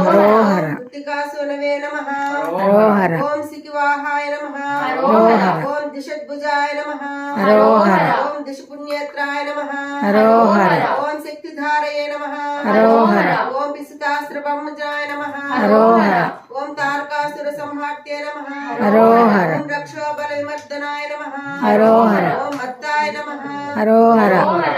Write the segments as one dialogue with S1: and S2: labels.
S1: హరోహర
S2: మృత్తికాసునవే నమః
S1: హరోహర
S2: ఓం సికివాహాయ నమః
S1: హరోహర.
S2: ఓం దిశద్భుజాయ నమః
S1: హరోహర.
S2: ఓం దిశపుణ్యత్రాయ నమః
S1: హరోహర.
S2: ఓం శక్తిధారయే నమః
S1: హరోహర.
S2: ఓం పిసుతాస్త్రబ్రహ్మజాయ నమః
S1: హరోహర.
S2: ఓం తారకాసుర సంహాట్యే నమః
S1: హరోహర.
S2: ఓం రక్షోబల విమర్దనాయ నమః
S1: హరోహర.
S2: ఓం మత్తాయ నమః
S1: హరోహర
S2: ఓం ప్రవక్తాయ నమః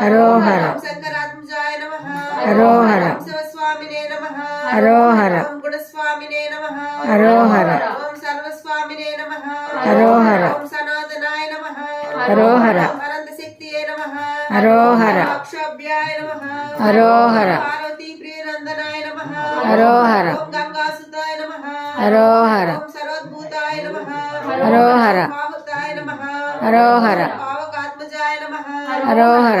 S1: హరోహర.
S2: శంకరాత్మజాయ నమః
S1: హరోహర.
S2: శివస్వామినే నమః
S1: హరోహర.
S2: ఓం గుణస్వామినే నమః
S1: హరోహర.
S2: ఓం సర్వస్వామినే నమః
S1: హరోహర.
S2: ఓం సనాతనాయ నమః
S1: హరోహర.
S2: ఓం అనంత శక్తియే నమః
S1: హరోహర.
S2: ఓం అక్షోభ్యాయ నమః
S1: హరోహర.
S2: ఓం పార్వతీ ప్రియనందనాయ నమః
S1: హరోహర.
S2: ఓం గంగాసుతాయ నమః
S1: హరోహర.
S2: ఓం సరోద్భూతాయ నమః
S1: హరోహర. హరోహర.
S2: ఓం పావకాత్మజాయ నమః
S1: హరోహర.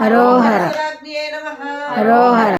S1: హరోహర. హరోహర.